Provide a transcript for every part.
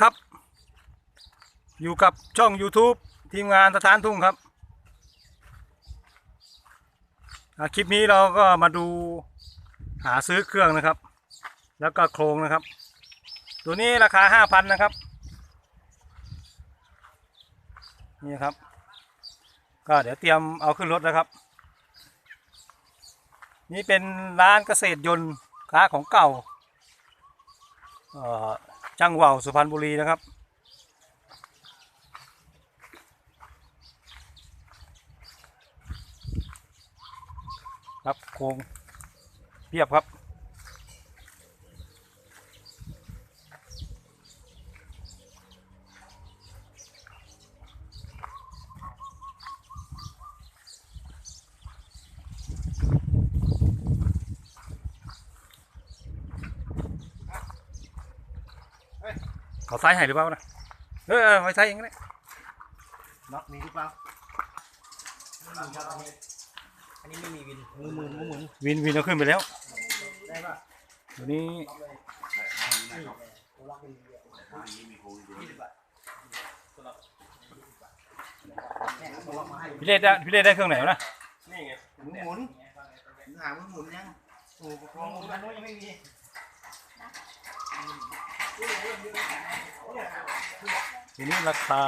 ครับ อยู่กับช่อง YouTube ทีมงานสถานทุ่งครับ คลิปนี้เราก็มาดูหาซื้อเครื่องนะครับ แล้วก็โครงนะครับ ตัวนี้ราคาห้าพันนะครับ นี่ครับ ก็เดี๋ยวเตรียมเอาขึ้นรถนะครับ นี่เป็นร้านเกษตรยนต์ค้าของเก่า ช่างว่าวสุพรรณบุรีนะครับครับโครงเพียบครับ เขาซ้ายให้หรือเปล่านะเออเออไว้ซ้ายเองก็ได้น็อตมีหรือเปล่าไม่มีครับอันนี้อันนี้ไม่มีวินมือหมุนมือหมุนวินวินเอาขึ้นไปแล้วได้ป่ะตัวนี้ตัวล็อกเป็นยี่สิบบาทแม่ตัวล็อกมาให้พี่เล่ได้พี่เล่ได้เครื่องไหนวะนะนี่ไงมือหมุนหามือหมุนยังโอ้โหมือหมุนอันนู้นยังไม่มี ตัวนี้ราคา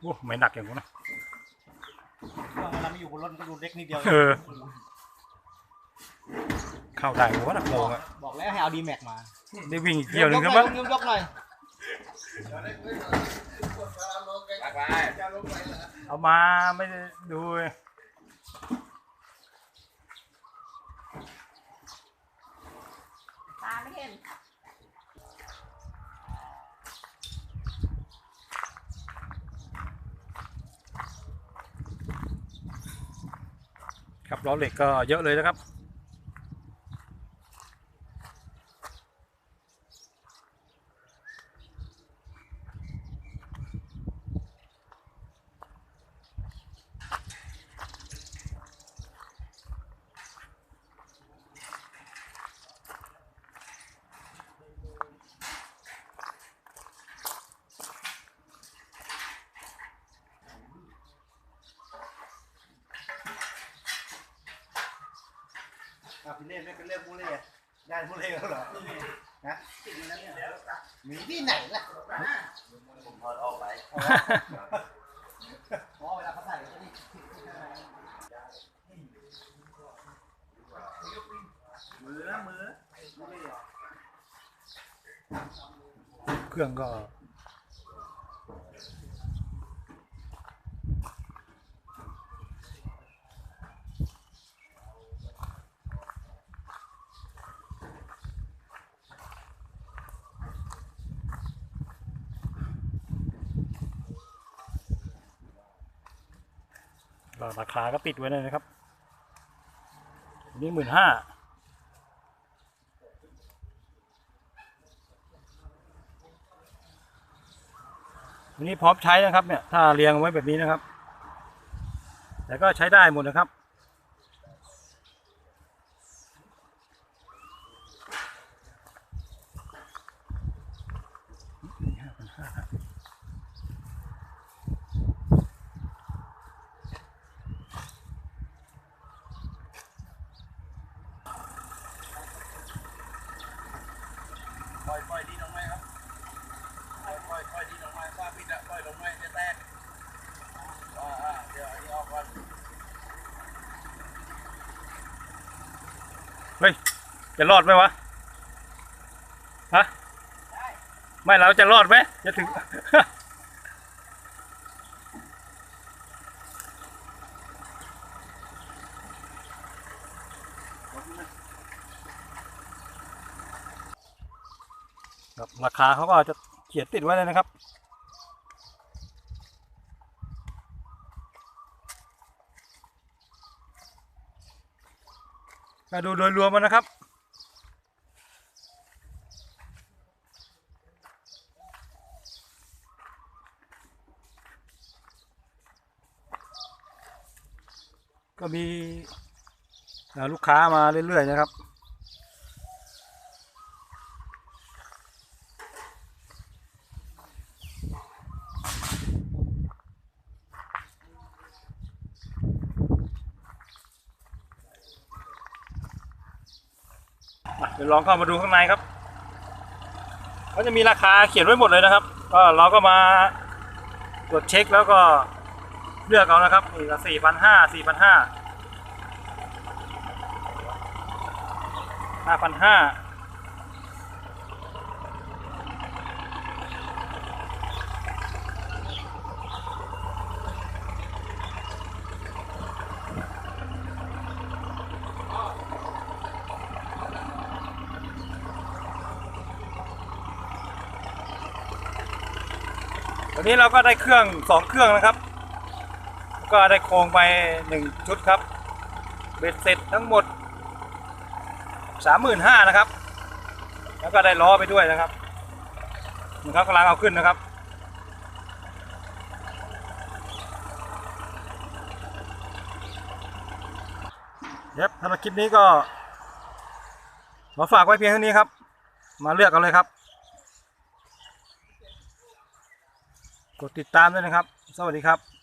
โอ้ไม่หนักอย่างกูนะเครื่องเวลาไม่อยู่บนรถมันก็ดูเล็กนิดเดียวเออเข้าได้หัวหนักโลงอะบอกแล้วให้เอาดีแม็กมา ได้วิ่งอีกเที่ยวหนึ่งครับมั้งยกยกหน่อย เอามาไม่ได้ดูเลยตาไม่เห็นครับล้อเหล็กก็เยอะเลยนะครับ อะพี่เล่ไม่เป็นเรื่องผู้เล่ได้ผู้เล่แล้วเหรอนะมีที่ไหนล่ะผมถอดออกไปเพราะเวลาเขาใส่ก็นี่มือนะมือเครื่องก็ ราคาก็ติดไว้เลยนะครับอันนี้หมื่นห้าวันนี้พร้อมใช้นะครับเนี่ย ถ้าเรียงไว้แบบนี้นะครับ แต่ก็ใช้ได้หมดนะครับ อยปล่อยดีลงไหมครับปล่อยปล่อยปล่อยดีลงไหมว่าพี่จะปล่อยลงไหมจะแตกอ่าอ่าเดี๋ยวอันนี้ออกก่อนเฮ้ยจะรอดไหมวะฮะไม่เราจะรอดไหมจะถึง ครับราคาเขาก็จะเขียนติดไว้เลยนะครับก็ดูโดยรวมมันนะครับ ก็มีลูกค้ามาเรื่อยๆนะครับ อะ เดี๋ยวลองเข้ามาดูข้างในครับเขาจะมีราคาเขียนไว้หมดเลยนะครับ ก็เราก็มาตรวจเช็คแล้วก็เลือกเอานะครับนี่ก็สี่พันห้าสี่พันห้าห้าพันห้า วันนี้เราก็ได้เครื่องสองเครื่องนะครับ ก็ได้โครงไปหนึ่งชุดครับเบ็ดเสร็จทั้งหมดสามหมื่นห้านะครับ แล้วก็ได้ล้อไปด้วยนะครับนี่ครับกำลังเอาขึ้นนะครับเย็บสำหรับคลิปนี้ก็มาฝากไว้เพียงเท่านี้ครับ มาเลือกกันเลยครับ กดติดตามด้วยนะครับ สวัสดีครับ